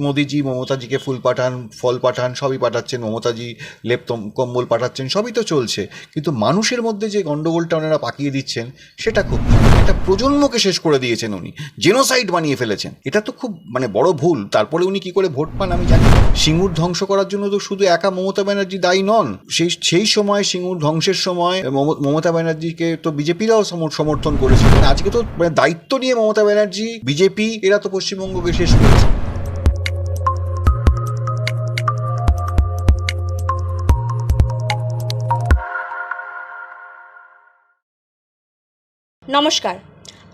মোদিজি, মমতাজিকে ফুল পাঠান, ফল পাঠান, সবই পাঠাচ্ছেন, মমতাজি, লেপ কম্বল পাঠাচ্ছেন, সবই তো চলছে। কিন্তু মানুষের মধ্যে যে গণ্ডগোলটা ওনারা পাকিয়ে দিচ্ছেন, সেটা খুব একটা প্রজন্মকে শেষ করে দিয়েছেন উনি। জেনোসাইড বানিয়ে ফেলেছেন। এটা তো খুব মানে বড় ভুল। তারপরে উনি কি করে ভোট পান আমি জানি। সিঙ্গুর ধ্বংস করার জন্য তো শুধু একা মমতা ব্যানার্জি দায়ী নন। সেই সেই সময়, সিঙ্গুর ধ্বংসের সময়, মম- মমতা ব্যানার্জিকে তো বিজেপিরাও সমর্থন করেছিল মানে আজকে তো মানে দায়িত্ব নিয়ে মমতা ব্যানার্জি, বিজেপি, এরা তো পশ্চিমবঙ্গকে শেষ করেছে। নমস্কার।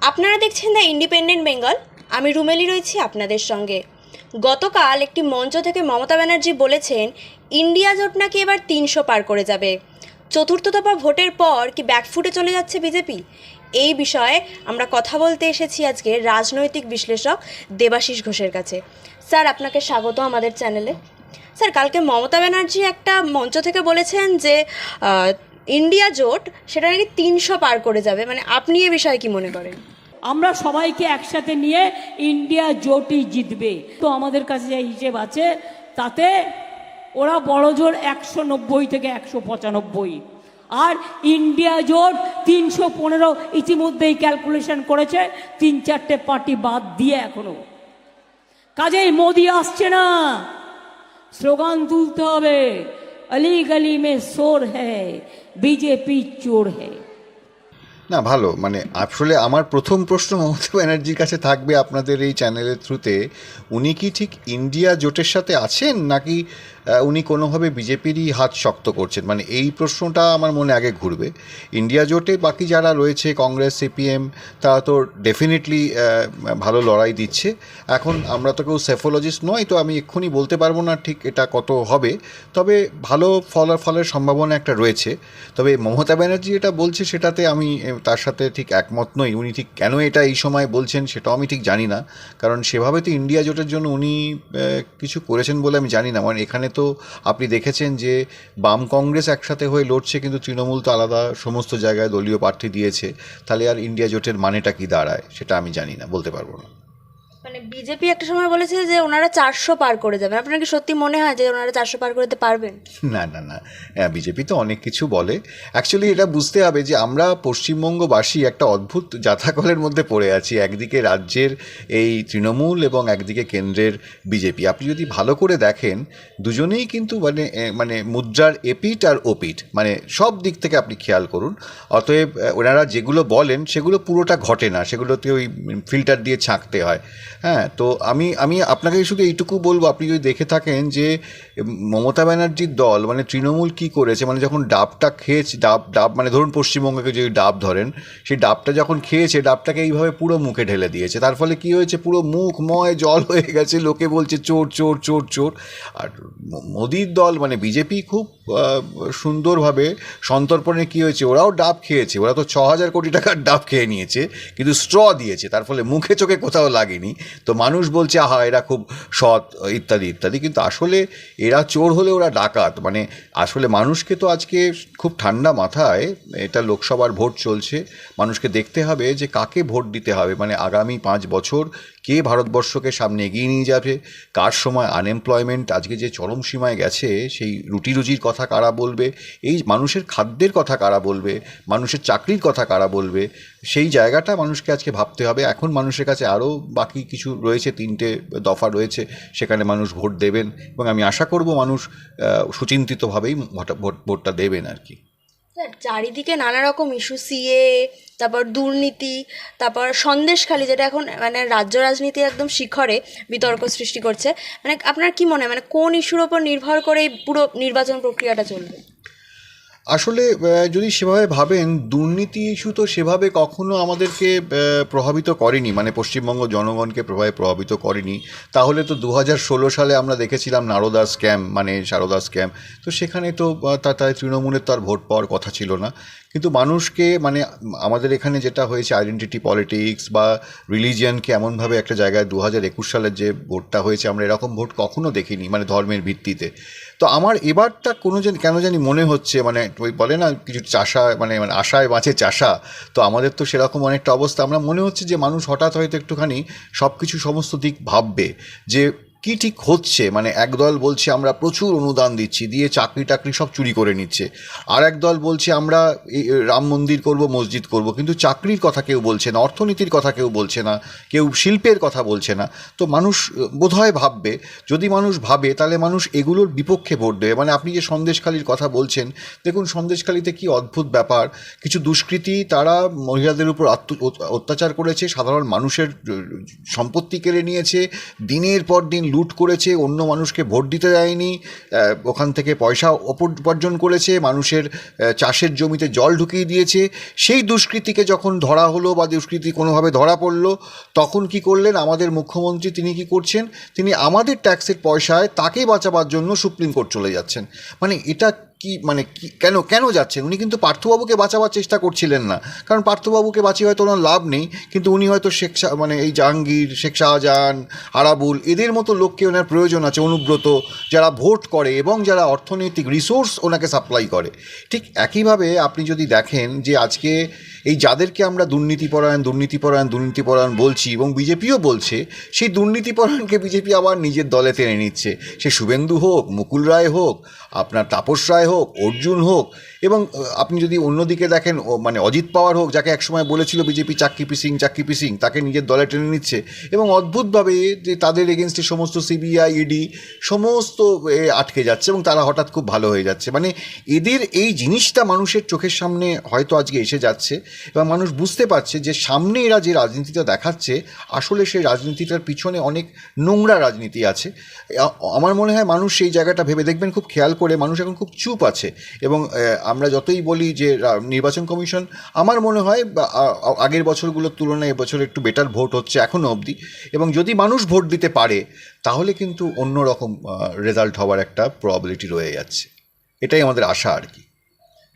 আপনারা দেখছেন দ্য ইন্ডিপেন্ডেন্ট বেঙ্গল। আমি রুমেলি রয়েছি আপনাদের সঙ্গে। গতকাল একটি মঞ্চ থেকে মমতা ব্যানার্জি বলেছেন, ইন্ডিয়া জোট নাকি এবার তিনশো পার করে যাবে। চতুর্থ দফা ভোটের পর কি ব্যাকফুটে চলে যাচ্ছে বিজেপি? এই বিষয়ে আমরা কথা বলতে এসেছি আজকে রাজনৈতিক বিশ্লেষক দেবাশিস ঘোষের কাছে। স্যার, আপনাকে স্বাগত আমাদের চ্যানেলে। স্যার, কালকে মমতা ব্যানার্জি একটা মঞ্চ থেকে বলেছেন যে ইন্ডিয়া জোট সেটা নাকি তিনশো পার করে যাবে? মানে আপনি এ বিষয়ে কি মনে করেন? আমরা সবাইকে একসাথে নিয়ে ইন্ডিয়া জোটই জিতবে। তো আমাদের কাছে যে হিসেব আছে, তাতে ওরা বড় জোর একশো নব্বই থেকে একশো পঁচানব্বই। আর ইন্ডিয়া জোট তিনশো পনেরো ইতিমধ্যেই ক্যালকুলেশন করেছে, তিন চারটে পার্টি বাদ দিয়ে এখনও। কাজেই মোদি আসছে না। স্লোগান তুলতে হবে। অলি গলি মে সোর হ্যায় বিজেপি চোর হ্যায় না, ভালো। মানে আসলে আমার প্রথম প্রশ্ন মমতা ব্যানার্জির কাছে থাকবে আপনাদের এই চ্যানেলের থ্রুতে, উনি কি ঠিক ইন্ডিয়া জোটের সাথে আছেন নাকি উনি কোনোভাবে বিজেপিরই হাত শক্ত করছেন? মানে এই প্রশ্নটা আমার মনে আগে ঘুরবে। ইন্ডিয়া জোটে বাকি যারা রয়েছে, কংগ্রেস, সিপিএম, তারা তো ডেফিনেটলি ভালো লড়াই দিচ্ছে। এখন আমরা তো কেউ সেফোলজিস্ট নয় তো আমি এক্ষুনি বলতে পারব না ঠিক এটা কত হবে। তবে ভালো ফলাফলের সম্ভাবনা একটা রয়েছে। তবে মমতা ব্যানার্জি এটা বলছে সেটাতে আমি তার সাথে ঠিক একমত নই। উনি ঠিক কেন এটা এই সময় বলছেন সেটাও আমি ঠিক জানি না। কারণ সেভাবে তো ইন্ডিয়া জোটের জন্য উনি কিছু করেছেন বলে আমি জানি না। মানে এখানে তো আপনি দেখেছেন যে বাম কংগ্রেস একসাথে হয়ে লড়ছে, কিন্তু তৃণমূল তো আলাদা সমস্ত জায়গায় দলীয় প্রার্থী দিয়েছে। তাহলে আর ইন্ডিয়া জোটের মানেটা কি দাঁড়ায়, সেটা আমি জানি না, বলতে পারব না। মানে বিজেপি একটা সময় বলেছে যে ওনারা চারশো পার করে যাবেন। আপনার কি সত্যি মনে হয় যে ওনারা চারশো পার করতে পারবেন? না না না। হ্যাঁ বিজেপি তো অনেক কিছু বলে। অ্যাকচুয়ালি এটা বুঝতে হবে যে আমরা পশ্চিমবঙ্গবাসী একটা অদ্ভুত জাথাকলের মধ্যে পড়ে আছি। একদিকে রাজ্যের এই তৃণমূল এবং একদিকে কেন্দ্রের বিজেপি। আপনি যদি ভালো করে দেখেন, দুজনেই কিন্তু মানে মানে মুদ্রার এপিট আর ওপিট মানে সব দিক থেকে আপনি খেয়াল করুন। অতএব ওনারা যেগুলো বলেন, সেগুলো পুরোটা ঘটে না। সেগুলোতে ওই ফিল্টার দিয়ে ছাঁকতে হয়। হ্যাঁ তো আমি আমি আপনাকে শুধু এইটুকু বলব, আপনি যদি দেখে থাকেন যে, মমতা ব্যানার্জির দল মানে তৃণমূল কি করেছে মানে যখন ডাবটা খেয়েছে, ডাব ডাব মানে ধরুন পশ্চিমবঙ্গকে যদি ডাব ধরেন, সেই ডাবটা যখন খেয়েছে, ডাবটাকে এইভাবে পুরো মুখে ঢেলে দিয়েছে। তার ফলে কি হয়েছে, পুরো মুখ ময় জল হয়ে গেছে, লোকে বলছে চোর চোর চোর চোর। আর মোদির দল মানে বিজেপি খুব সুন্দরভাবে সন্তর্পণে কি হয়েছে, ওরাও ডাব খেয়েছে, ওরা তো ছ হাজার কোটি টাকার ডাব খেয়ে নিয়েছে, কিন্তু স্ট্র দিয়েছে, তার ফলে মুখে চোখে কোথাও লাগেনি। তো মানুষ বলছে, আহা, এরা খুব সৎ, ইত্যাদি ইত্যাদি। কিন্তু আসলে এরা চোর হলে ওরা ডাকাত। মানে আসলে মানুষকে তো আজকে খুব ঠান্ডা মাথায়, এটা লোকসভার ভোট চলছে, মানুষকে দেখতে হবে যে কাকে ভোট দিতে হবে। মানে আগামী পাঁচ বছর কে ভারতবর্ষকে সামনে এগিয়ে নিয়ে যাবে? কার সময় আনএমপ্লয়মেন্ট আজকে যে চরম সীমায় গেছে, সেই রুটি রুজির কথা কারা বলবে? এই মানুষের খাদ্যের কথা কারা বলবে? মানুষের চাকরির কথা কারা বলবে? সেই জায়গাটা মানুষকে আজকে ভাবতে হবে। এখন মানুষের কাছে আরও বাকি কিছু রয়েছে, তিনটে দফা রয়েছে, সেখানে মানুষ ভোট দেবেন এবং আমি আশা করব মানুষ সুচিন্তিতভাবেই ভোটা- ভোট, ভোটটা দেবেন আর কি। স্যার চারিদিকে নানা রকম ইস্যু, সিএ, তারপর দুর্নীতি, তারপর সন্দেশখালি যেটা এখন মানে রাজ্য রাজনীতি একদম শিখরে বিতর্ক সৃষ্টি করছে। মানে আপনার কি মনে হয় মানে কোন ইস্যুর ওপর নির্ভর করে পুরো নির্বাচন প্রক্রিয়াটা চলবে? আসলে যদি সেভাবে ভাবেন, দুর্নীতি ইস্যু তো সেভাবে কখনো আমাদেরকে প্রভাবিত করেনি। মানে পশ্চিমবঙ্গ জনগণকে প্রভাবে প্রভাবিত করেনি। তাহলে তো দু হাজার ষোলো সালে আমরা দেখেছিলাম নারদা স্ক্যাম মানে সারদা স্ক্যাম। তো সেখানে তো, তাই তৃণমূলের তো আর ভোট পাওয়ার কথা ছিল না। কিন্তু মানুষকে মানে আমাদের এখানে যেটা হয়েছে আইডেন্টিটি পলিটিক্স বা রিলিজিয়ানকে এমনভাবে একটা জায়গায় দু হাজার একুশ সালের যে ভোটটা হয়েছে, আমরা এরকম ভোট কখনো দেখিনি মানে ধর্মের ভিত্তিতে। তো আমার এবারটা কোনো যেন কেন জানি মনে হচ্ছে মানে ওই বলে না, কিছু চাষা মানে মানে আশায় বাঁচে চাষা, তো আমাদের তো সেরকম অনেকটা অবস্থা। আমরা মনে হচ্ছে যে মানুষ হঠাৎ হয়তো একটুখানি সব কিছু সমস্ত দিক ভাববে, যে কি ঠিক হচ্ছে? মানে একদল বলছে, আমরা প্রচুর অনুদান দিচ্ছি, দিয়ে চাকরি টাকরি সব চুরি করে নিচ্ছে। আর এক দল বলছে, আমরা রাম মন্দির করব, মসজিদ করব। কিন্তু চাকরির কথা কেউ বলছে না, অর্থনীতির কথা কেউ বলছে না, কেউ শিল্পের কথা বলছে না। তো মানুষ বোধহয় ভাববে, যদি মানুষ ভাবে, তাহলে মানুষ এগুলোর বিপক্ষে ভোট দেবে। মানে আপনি যে সন্দেশখালির কথা বলছেন, দেখুন সন্দেশখালিতে কি অদ্ভুত ব্যাপার। কিছু দুষ্কৃতী, তারা মহিলাদের উপর অত্যাচার করেছে, সাধারণ মানুষের সম্পত্তি কেড়ে নিয়েছে, দিনের পর দিন লুট করেছে, অন্য মানুষকে ভোট দিতে দেয়নি ওখান থেকে পয়সা উপার্জন করেছে, মানুষের চাষের জমিতে জল ঢুকিয়ে দিয়েছে। সেই দুষ্কৃতিকে যখন ধরা হলো বা দুষ্কৃতি কোনোভাবে ধরা পড়ল, তখন কি করলেন? আমাদের মুখ্যমন্ত্রী তিনি কি করছেন? তিনি আমাদের ট্যাক্সের পয়সায় তাকে বাঁচাবার জন্য সুপ্রিম কোর্ট চলে যাচ্ছেন। মানে এটা কি মানে কি, কেন কেন যাচ্ছেন? উনি কিন্তু পার্থবাবুকে বাঁচাবার চেষ্টা করছিলেন না। কারণ পার্থবাবুকে বাঁচিয়ে হয়তো ওনার লাভ নেই, কিন্তু উনি হয়তো শেখ মানে এই জাহাঙ্গীর, শেখ শাহজাহান আরাবুল এদের মতো লোককে ওনার প্রয়োজন আছে অনুব্রত, যারা ভোট করে এবং যারা অর্থনৈতিক রিসোর্স ওনাকে সাপ্লাই করে। ঠিক একইভাবে আপনি যদি দেখেন যে আজকে এই যাদেরকে আমরা দুর্নীতিপরায়ণ দুর্নীতিপরায়ণ দুর্নীতিপরায়ণ বলছি এবং বিজেপিও বলছে, সেই দুর্নীতিপরায়ণকে বিজেপি আবার নিজের দলে টেনে নিচ্ছে। সে শুভেন্দু হোক, মুকুল রায় হোক, আপনার তাপস রায় হোক, অর্জুন হোক এবং আপনি যদি অন্যদিকে দেখেন মানে অজিত পাওয়ার হোক, যাকে একসময় বলেছিল বিজেপি চাক্কি পিসিং চাক্কি পিসিং, তাকে নিজের দলে টেনে নিচ্ছে এবং অদ্ভুতভাবে যে তাদের এগেনস্টে সমস্ত সিবিআই ইডি সমস্ত আটকে যাচ্ছে এবং তারা হঠাৎ খুব ভালো হয়ে যাচ্ছে। মানে এদের এই জিনিসটা মানুষের চোখের সামনে হয়তো আজকে এসে যাচ্ছে এবং মানুষ বুঝতে পারছে যে সামনে এরা যে রাজনীতিটা দেখাচ্ছে, আসলে সেই রাজনীতিটার পিছনে অনেক নোংরা রাজনীতি আছে। আমার মনে হয় মানুষ সেই জায়গাটা ভেবে দেখবেন, খুব খেয়াল করে, মানুষ এখন খুব চুপ আছে এবং আমরা যতই বলি যে নির্বাচন কমিশন, আমার মনে হয় আগের বছরগুলোর তুলনায় এবছর একটু বেটার ভোট হচ্ছে এখনও অবধি। এবং যদি মানুষ ভোট দিতে পারে, তাহলে কিন্তু অন্যরকম রেজাল্ট হওয়ার একটা প্রবাবিলিটি রয়ে যাচ্ছে। এটাই আমাদের আশা আর কি।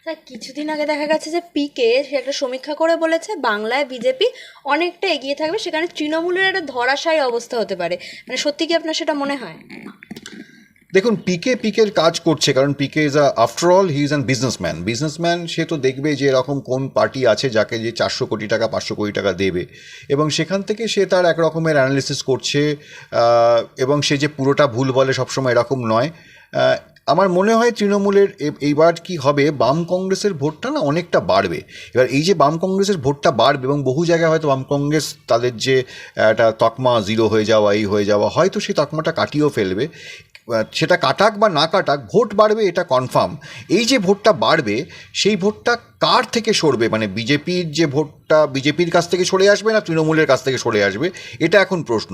স্যার, কিছুদিন আগে দেখা গেছে যে পিকে সে একটা সমীক্ষা করে বলেছে, বাংলায় বিজেপি অনেকটা এগিয়ে থাকবে, সেখানে তৃণমূলের একটা ধরাশায়ী অবস্থা হতে পারে। মানে সত্যি কি আপনার সেটা মনে হয়? দেখুন পিকে পিকের কাজ করছে, কারণ PK is after all he is an businessman businessman সে তো দেখবে যে এরকম কোন পার্টি আছে যাকে যে চারশো কোটি টাকা, পাঁচশো কোটি টাকা দেবে। এবং সেখান থেকে সে তার এক রকমের অ্যানালিসিস করছে এবং সে যে পুরোটা ভুল বলে সবসময় এরকম নয় আমার মনে হয় তৃণমূলের এইবার কি হবে, বাম কংগ্রেসের ভোটটা না অনেকটা বাড়বে। এবার এই যে বাম কংগ্রেসের ভোটটা বাড়বে এবং বহু জায়গায় হয়তো বাম কংগ্রেস তাদের যে একটা তকমা জিরো হয়ে যাওয়া, এই হয়ে যাওয়া, হয়তো সেই তকমাটা কাটিয়েও ফেলবে। সেটা কাটাক বা না কাটাক, ভোট বাড়বে এটা কনফার্ম এই যে ভোটটা বাড়বে, সেই ভোটটা কার থেকে সরবে? মানে বিজেপির যে ভোটটা, বিজেপির কাছ থেকে সরে আসবে না তৃণমূলের কাছ থেকে সরে আসবে? এটা এখন প্রশ্ন।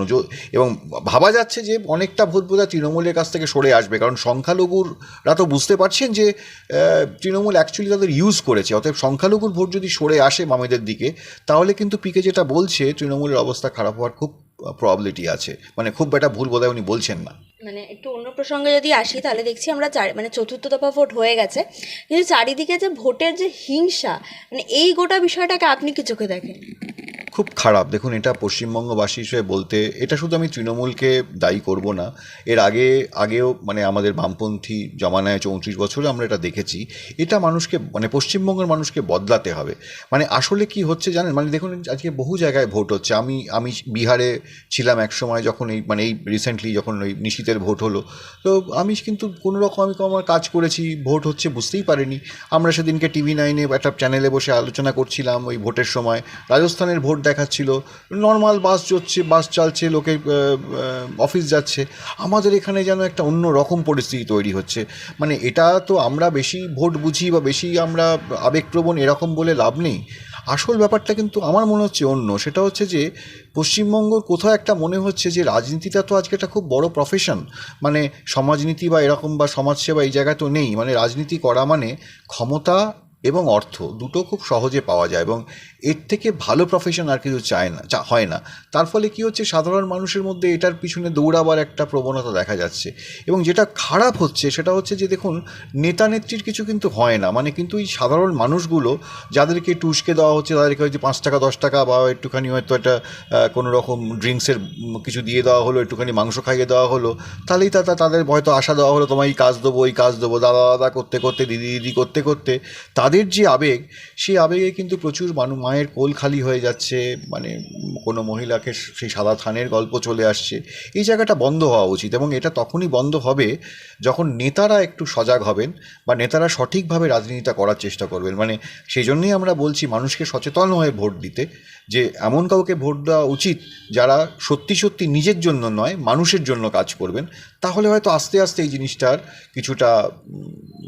এবং ভাবা যাচ্ছে যে অনেকটা ভোট বোধহয় তৃণমূলের কাছ থেকে সরে আসবে, কারণ সংখ্যালঘুরা তো বুঝতে পারছেন যে তৃণমূল অ্যাকচুয়ালি তাদের ইউজ করেছে। অতএব সংখ্যালঘুর ভোট যদি সরে আসে বামেদের দিকে, তাহলে কিন্তু পিকে যেটা বলছে, তৃণমূলের অবস্থা খারাপ হওয়ার খুব প্রবলিটি আছে। মানে খুব একটা ভুল বোধহয় উনি বলছেন না। মানে একটু অন্য প্রসঙ্গে যদি আসি, তাহলে দেখছি আমরা চার মানে চতুর্থ দফা ভোট হয়ে গেছে। কিন্তু চারিদিকে যে ভোটের যে হিংসা মানে এই গোটা বিষয়টাকে আপনি কি চোখে দেখেন? খুব খারাপ। দেখুন, এটা পশ্চিমবঙ্গবাসী হিসেবে বলতে, এটা শুধু আমি তৃণমূলকে দায়ী করব না। এর আগে, আগেও মানে আমাদের বামপন্থী জমানায় চৌত্রিশ বছরে আমরা এটা দেখেছি। এটা মানুষকে মানে পশ্চিমবঙ্গের মানুষকে বদলাতে হবে। মানে আসলে কি হচ্ছে জানেন? মানে দেখুন, আজকে বহু জায়গায় ভোট হচ্ছে। আমি আমি বিহারে ছিলাম এক সময় যখন এই মানে এই রিসেন্টলি যখন ওই নিশীতের ভোট হলো। তো আমি কিন্তু কোনো রকম আমি আমার কাজ করেছি, ভোট হচ্ছে বুঝতেই পারিনি। আমরা সেদিনকে টিভি নাইনে একটা চ্যানেলে বসে আলোচনা করছিলাম ওই ভোটের সময়। রাজস্থানের ভোট দেখাচ্ছিল নর্মাল বাস চলছে বাস চালছে, লোকে অফিস যাচ্ছে। আমাদের এখানে যেন একটা অন্য রকম পরিস্থিতি তৈরি হচ্ছে। মানে এটা তো আমরা বেশি ভোট বুঝি বা বেশি আমরা আবেগপ্রবণ এরকম বলে লাভ নেই। আসল ব্যাপারটা কিন্তু আমার মনে হচ্ছে অন্য। সেটা হচ্ছে যে পশ্চিমবঙ্গর কোথাও একটা মনে হচ্ছে যে, রাজনীতিটা তো আজকে একটা খুব বড় প্রফেশন মানে সমাজনীতি বা এরকম বা সমাজসেবা এই জায়গায় তো নেই। মানে রাজনীতি করা মানে ক্ষমতা এবং অর্থ দুটো খুব সহজে পাওয়া যায় এবং এর থেকে ভালো প্রফেশন আর কিছু চায় না, চা- হয় না। তার ফলে কি হচ্ছে, সাধারণ মানুষের মধ্যে এটার পিছনে দৌড়াবার একটা প্রবণতা দেখা যাচ্ছে। এবং যেটা খারাপ হচ্ছে, সেটা হচ্ছে যে দেখুন নেতা নেত্রীর কিছু কিন্তু হয় না। মানে কিন্তু এই সাধারণ মানুষগুলো যাদেরকে টুসকে দেওয়া হচ্ছে, তাদেরকে হয়তো পাঁচ টাকা, দশ টাকা বা একটুখানি হয়তো একটা কোনো রকম ড্রিঙ্কসের কিছু দিয়ে দেওয়া হলো, একটুখানি মাংস খাইয়ে দেওয়া হলো, তাহলেই তা তাদের হয়তো আশা দেওয়া হলো, তোমায় এই কাজ দেবো এই কাজ দেবো, দাদা দাদা করতে করতে, দিদি দিদি করতে করতে। তাদের তাদের যে আবেগ, সেই আবেগে কিন্তু প্রচুর মানু, মায়ের কোল খালি হয়ে যাচ্ছে মানে কোনো মহিলাকে সেই সাদা থানের গল্প চলে আসছে। এই জায়গাটা বন্ধ হওয়া উচিত এবং এটা তখনই বন্ধ হবে যখন নেতারা একটু সজাগ হবেন বা নেতারা সঠিকভাবে রাজনীতিটা করার চেষ্টা করবেন। মানে সেই জন্যই আমরা বলছি মানুষকে সচেতন হয়ে ভোট দিতে। যে এমন কাউকে ভোট দেওয়া উচিত যারা সত্যি সত্যি নিজের জন্য নয়, মানুষের জন্য কাজ করবেন, তাহলে হয়তো আস্তে আস্তে এই জিনিসটার কিছুটা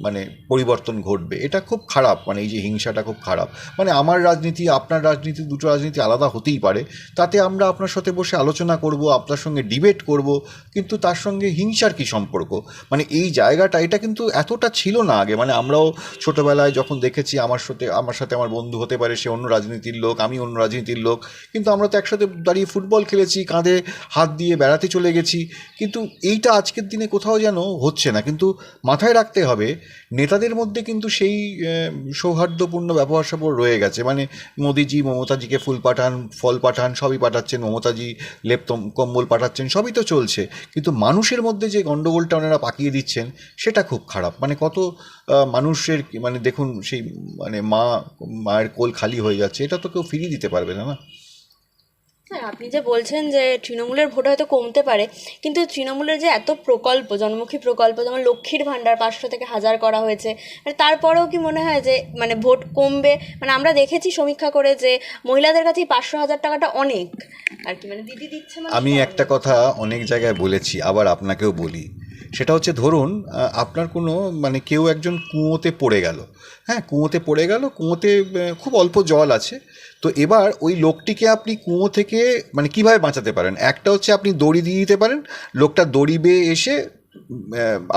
মানে পরিবর্তন ঘটবে। এটা খুব খারাপ মানে এই যে হিংসাটা খুব খারাপ। মানে আমার রাজনীতি, আপনার রাজনীতি, দুটো রাজনীতি আলাদা হতেই পারে। তাতে আমরা আপনার সাথে বসে আলোচনা করব, আপনার সঙ্গে ডিবেট করব, কিন্তু তার সঙ্গে হিংসার কি সম্পর্ক? মানে এই জায়গাটা, এটা কিন্তু এতটা ছিল না আগে। মানে আমরাও ছোটবেলায় যখন দেখেছি আমার সাথে আমার সাথে আমার বন্ধু হতে পারে, সে অন্য রাজনীতির লোক, আমি অন্য রাজনীতির লোক। কিন্তু আমরা তো একসাথে দাঁড়িয়ে ফুটবল খেলেছি, কাঁধে হাত দিয়ে বেড়াতে চলে গেছি। কিন্তু এইটা আজকের দিনে কোথাও যেন হচ্ছে না। কিন্তু মাথায় রাখতে হবে, নেতাদের মধ্যে কিন্তু সেই সৌহার্দ্যপূর্ণ ব্যবহার স্যাবহার রয়ে গেছে। মানে মোদিজি, মমতাজিকে ফুল পাঠান, ফল পাঠান, সবই পাঠাচ্ছেন। মমতাজি, লেপ কম্বল পাঠাচ্ছেন, সবই তো চলছে। কিন্তু মানুষের মধ্যে যে গণ্ডগোলটা ওনারা পাকিয়ে দিচ্ছেন, সেটা খুব খারাপ। মানে কত মানুষের মানে দেখুন সেই মানে মা মায়ের কোল খালি হয়ে যাচ্ছে এটা তো কেউ ফিরিয়ে দিতে পারবে না না? হ্যাঁ আপনি যে বলছেন যে তৃণমূলের ভোট হয়তো কমতে পারে কিন্তু তৃণমূলের যে এত প্রকল্প জনমুখী প্রকল্প যেমন লক্ষ্মীর ভাণ্ডার পাঁচশো থেকে হাজার করা হয়েছে মানে তারপরেও কি মনে হয় যে মানে ভোট কমবে? মানে আমরা দেখেছি সমীক্ষা করে যে মহিলাদের কাছে পাঁচশো হাজার টাকাটা অনেক আর কি মানে দিদি দিচ্ছে আমি একটা কথা অনেক জায়গায় বলেছি আবার আপনাকেও বলি। সেটা হচ্ছে ধরুন আপনার কোনো মানে কেউ একজন কুয়োতে পড়ে গেল। হ্যাঁ কুঁয়োতে পড়ে গেল, কুঁয়োতে খুব অল্প জল আছে। তো এবার ওই লোকটিকে আপনি কুঁয়ো থেকে মানে কীভাবে বাঁচাতে পারেন? একটা হচ্ছে আপনি দড়ি দিয়ে দিতে পারেন, লোকটা দড়ি বেয়ে এসে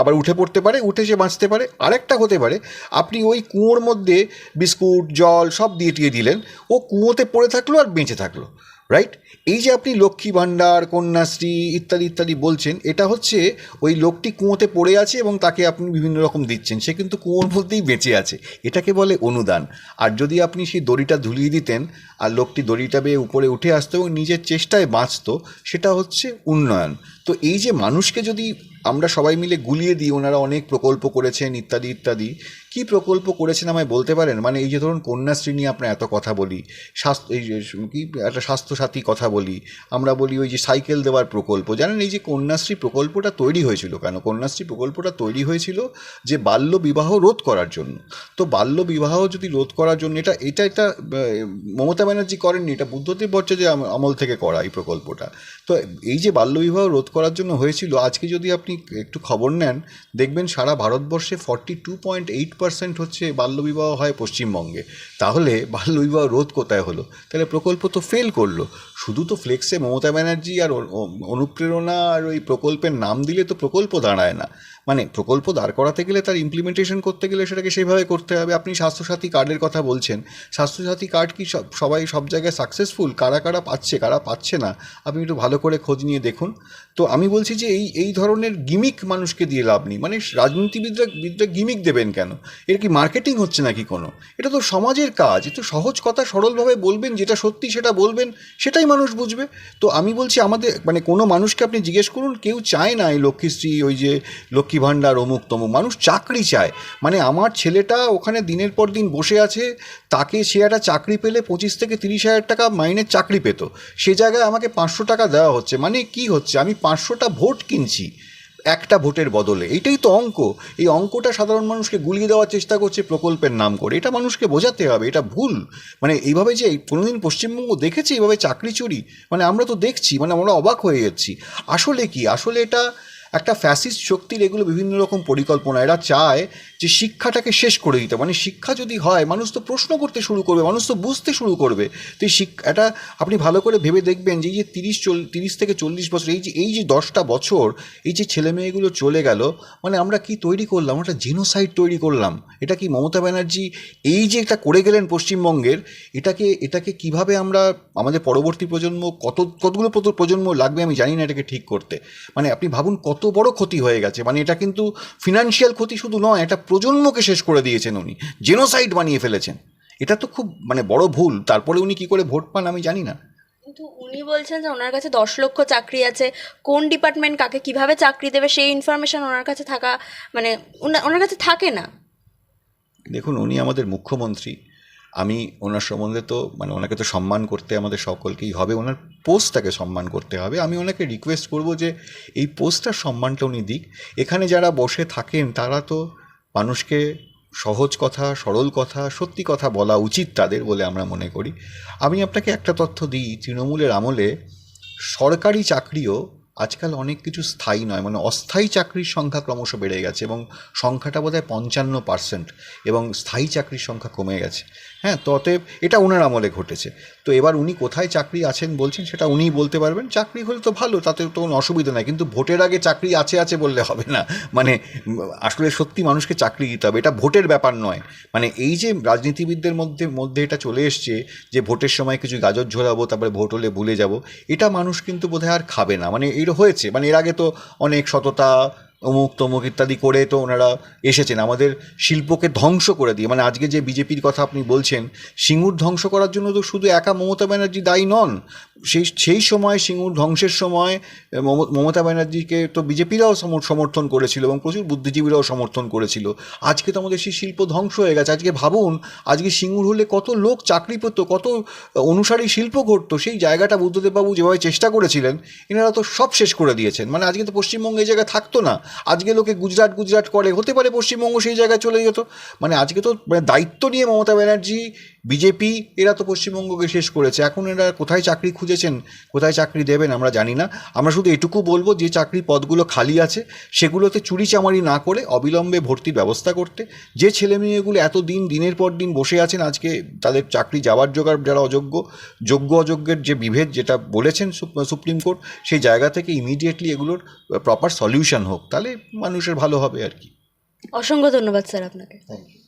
আবার উঠে পড়তে পারে, উঠে সে বাঁচতে পারে। আরেকটা হতে পারে, আপনি ওই কুঁয়োর মধ্যে বিস্কুট, জল সব দিয়ে টিয়ে দিলেন, ও কুয়োতে পড়ে থাকল আর বেঁচে থাকল। রাইট এই যে আপনি লক্ষ্মী ভাণ্ডার, কন্যাশ্রী ইত্যাদি ইত্যাদি বলছেন, এটা হচ্ছে ওই লোকটি কুঁয়োতে পড়ে আছে এবং তাকে আপনি বিভিন্ন রকম দিচ্ছেন। সে কিন্তু কুঁয়োর মধ্যেই বেঁচে আছে। এটাকে বলে অনুদান। আর যদি আপনি সেই দড়িটা ঝুলিয়ে দিতেন আর লোকটি দড়িটা বেয়ে উপরে উঠে আসতো এবং নিজের চেষ্টায় বাঁচত, সেটা হচ্ছে উন্নয়ন। তো এই যে মানুষকে যদি আমরা সবাই মিলে গুলিয়ে দিই ওনারা অনেক প্রকল্প করেছেন, ইত্যাদি ইত্যাদি। কি প্রকল্প করেছেন আমায় বলতে পারেন? মানে এই যে ধরুন কন্যাশ্রী নিয়ে আপনার এত কথা বলি, স্বাস্থ্য, এই কি, একটা স্বাস্থ্যসাথী কথা বলি, আমরা বলি ওই যে সাইকেল দেওয়ার প্রকল্প। জানেন এই যে কন্যাশ্রী প্রকল্পটা তৈরি হয়েছিল কেন? কন্যাশ্রী প্রকল্পটা তৈরি হয়েছিল যে বাল্য বিবাহ রোধ করার জন্য। তো বাল্য বিবাহ যদি রোধ করার জন্য এটা এটা এটা মমতা ব্যানার্জি করেননি, এটা বুদ্ধদেব ভট্টাচার্য আম- আমল থেকে করা এই প্রকল্পটা। তো এই যে বাল্যবিবাহ রোধ করার জন্য হয়েছিল, আজকে যদি আপনি একটু খবর নেন, দেখবেন সারা ভারতবর্ষে forty two point eight percent হচ্ছে বাল্যবিবাহ হয় পশ্চিমবঙ্গে। তাহলে বাল্যবিবাহ রোধ কোথায় হলো? তাহলে প্রকল্প তো ফেল করল। শুধু তো ফ্লেক্সে মমতা ব্যানার্জি আর অনুপ্রেরণা আর ওই প্রকল্পের নাম দিলে তো প্রকল্প দাঁড়ায় না। মানে প্রকল্প দাঁড় করাতে গেলে তার ইমপ্লিমেন্টেশন করতে গেলে সেটাকে সেভাবে করতে হবে। আপনি স্বাস্থ্যসাথী কার্ডের কথা বলছেন, স্বাস্থ্যসাথী কার্ড কি সব, সবাই সব জায়গায় সাকসেসফুল কারা কারা পাচ্ছে কারা পাচ্ছে না? আপনি একটু ভালো করে খোঁজ নিয়ে দেখুন। তো আমি বলছি যে এই এই ধরনের গিমিক মানুষকে দিয়ে লাভ নেই। মানে রাজনীতিবিদরা, বিদরা গিমিক দেবেন কেন? এর কি মার্কেটিং হচ্ছে নাকি কোনো? এটা তো সমাজের কাজ। একটু সহজ কথা সরলভাবে বলবেন, যেটা সত্যি সেটা বলবেন, সেটাই মানুষ বুঝবে। তো আমি বলছি আমাদের মানে কোনো মানুষকে আপনি জিজ্ঞেস করুন, কেউ চায় না এই লক্ষ্মীশ্রী ওই যে লক্ষ্মী ভাণ্ডার অমুক তমুক। মানুষ চাকরি চায়। মানে আমার ছেলেটা ওখানে দিনের পর দিন বসে আছে, তাকে সে একটা চাকরি পেলে পঁচিশ থেকে তিরিশ হাজার টাকা মাইনের চাকরি পেত। সে জায়গায় আমাকে পাঁচশো টাকা দেওয়া হচ্ছে। মানে কি হচ্ছে? আমি পাঁচশোটা ভোট কিনছি একটা ভোটের বদলে। এইটাই তো অঙ্ক। এই অঙ্কটা সাধারণ মানুষকে গুলিয়ে দেওয়ার চেষ্টা করছে প্রকল্পের নাম করে। এটা মানুষকে বোঝাতে হবে, এটা ভুল। মানে এইভাবে যে কোনোদিন পশ্চিমবঙ্গ দেখেছে এইভাবে চাকরি চুরি? মানে আমরা তো দেখছি মানে আমরা অবাক হয়ে যাচ্ছি। আসলে কি? আসলে এটা একটা ফ্যাসিস্ট শক্তির এগুলো বিভিন্ন রকম পরিকল্পনা, এরা চায় যে শিক্ষাটাকে শেষ করে দিতে। মানে শিক্ষা যদি হয়, মানুষ তো প্রশ্ন করতে শুরু করবে, মানুষ তো বুঝতে শুরু করবে। তো এই শিক্ষা এটা আপনি ভালো করে ভেবে দেখবেন যে এই যে তিরিশ চল তিরিশ থেকে চল্লিশ বছর, এই যে এই যে দশটা বছর, এই যে ছেলে মেয়েগুলো চলে গেল মানে আমরা কি তৈরি করলাম? একটা জিনোসাইড তৈরি করলাম। এটা কি মমতা ব্যানার্জি এই যে এটা করে গেলেন পশ্চিমবঙ্গের, এটাকে এটাকে কীভাবে আমরা আমাদের পরবর্তী প্রজন্ম, কত, কতগুলো প্রজন্ম লাগবে আমি জানি না এটাকে ঠিক করতে। মানে আপনি ভাবুন কত বড় ক্ষতি হয়ে গেছে। মানে এটা কিন্তু ফিনান্সিয়াল ক্ষতি শুধু নয় এটা প্রজন্মকে শেষ করে দিয়েছেন উনি। জেনোসাইড বানিয়ে ফেলেছেন। এটা তো খুব মানে বড় ভুল। তারপরে উনি কি করে ভোট পান আমি জানি না। কিন্তু উনি বলছেন যে ওনার কাছে দশ লক্ষ চাকরি আছে। কোন ডিপার্টমেন্ট কাকে কীভাবে চাকরি দেবে সেই ইনফরমেশন ওনার কাছে থাকা মানে ওনা- ওনার কাছে থাকে না। দেখুন উনি আমাদের মুখ্যমন্ত্রী। আমি ওনার সম্বন্ধে তো মানে ওনাকে তো সম্মান করতে আমাদের সকলকেই হবে, ওনার পোস্টটাকে সম্মান করতে হবে। আমি ওনাকে রিকোয়েস্ট করব যে এই পোস্টটার সম্মানটা উনি দিক। এখানে যারা বসে থাকেন, তারা তো মানুষকে সহজ কথা, সরল কথা, সত্যি কথা বলা উচিত তাদের বলে আমরা মনে করি। আমি আপনাকে একটা তথ্য দিই, তৃণমূলের আমলে সরকারি চাকরিও আজকাল অনেক কিছু স্থায়ী নয় মানে অস্থায়ী চাকরির সংখ্যা ক্রমশ বেড়ে গেছে এবং সংখ্যাটা বোধহয় পঞ্চান্ন পার্সেন্ট এবং স্থায়ী চাকরির সংখ্যা কমে গেছে। হ্যাঁ তো অতএব এটা ওনার আমলে ঘটেছে। তো এবার উনি কোথায় চাকরি আছেন বলছেন, সেটা উনিই বলতে পারবেন। চাকরি হলে তো ভালো, তাতে তো কোনো অসুবিধা নাই। কিন্তু ভোটের আগে চাকরি আছে আছে বললে হবে না। মানে আসলে সত্যি মানুষকে চাকরি দিতে হবে। এটা ভোটের ব্যাপার নয়। মানে এই যে রাজনীতিবিদদের মধ্যে মধ্যে এটা চলে এসছে যে ভোটের সময় কিছু গাজর ঝোলাবো, তারপরে ভোট হলে ভুলে যাব, এটা মানুষ কিন্তু বোধহয় আর খাবে না। মানে এটা হয়েছে। মানে এর আগে তো অনেক সততা অমুক তমুক ইত্যাদি করে তো ওনারা এসেছেন। আমাদের শিল্পকে ধ্বংস করে দিয়ে মানে আজকে যে বিজেপির কথা আপনি বলছেন, সিঙ্গুর ধ্বংস করার জন্য তো শুধু একা মমতা ব্যানার্জি দায়ী নন। সেই সেই সময়, সিঙ্গুর ধ্বংসের সময় মমতা ব্যানার্জিকে তো বিজেপিরাও সমর্থন করেছিল এবং প্রচুর বুদ্ধিজীবীরাও সমর্থন করেছিল। আজকে তো আমাদের সেই শিল্প ধ্বংস হয়ে গেছে। আজকে ভাবুন, আজকে সিঙ্গুর হলে কত লোক চাকরি পেত, কত অনুসারী শিল্প ঘটতো সেই জায়গাটা বুদ্ধদেববাবু যেভাবে চেষ্টা করেছিলেন, এনারা তো সব শেষ করে দিয়েছেন। মানে আজকে তো পশ্চিমবঙ্গে এই জায়গায় থাকতো না। আজকে লোকে গুজরাট গুজরাট করে। হতে পারে পশ্চিমবঙ্গ সেই জায়গায় চলে যেত। মানে আজকে তো মানে দায়িত্ব নিয়ে মমতা ব্যানার্জি বিজেপি এরা তো পশ্চিমবঙ্গকে শেষ করেছে। এখন এরা কোথায় চাকরি খুঁজেছেন কোথায় চাকরি দেবেন আমরা জানি না। আমরা শুধু এটুকু বলব যে চাকরি পদগুলো খালি আছে সেগুলোতে চুরি চামারি না করে অবিলম্বে ভর্তির ব্যবস্থা করতে। যে ছেলে মেয়েগুলো এত দিন দিনের পর দিন বসে আছেন আজকে তাদের চাকরি যাওয়ার জোগাড় যারা অযোগ্য যোগ্য অযোগ্যের যে বিভেদ যেটা বলেছেন সুপ্রিম কোর্ট সেই জায়গা থেকে ইমিডিয়েটলি এগুলোর প্রপার সলিউশন হোক। তাহলে মানুষের ভালো হবে আর কি। অসংখ্য ধন্যবাদ স্যার আপনাকে। Thank you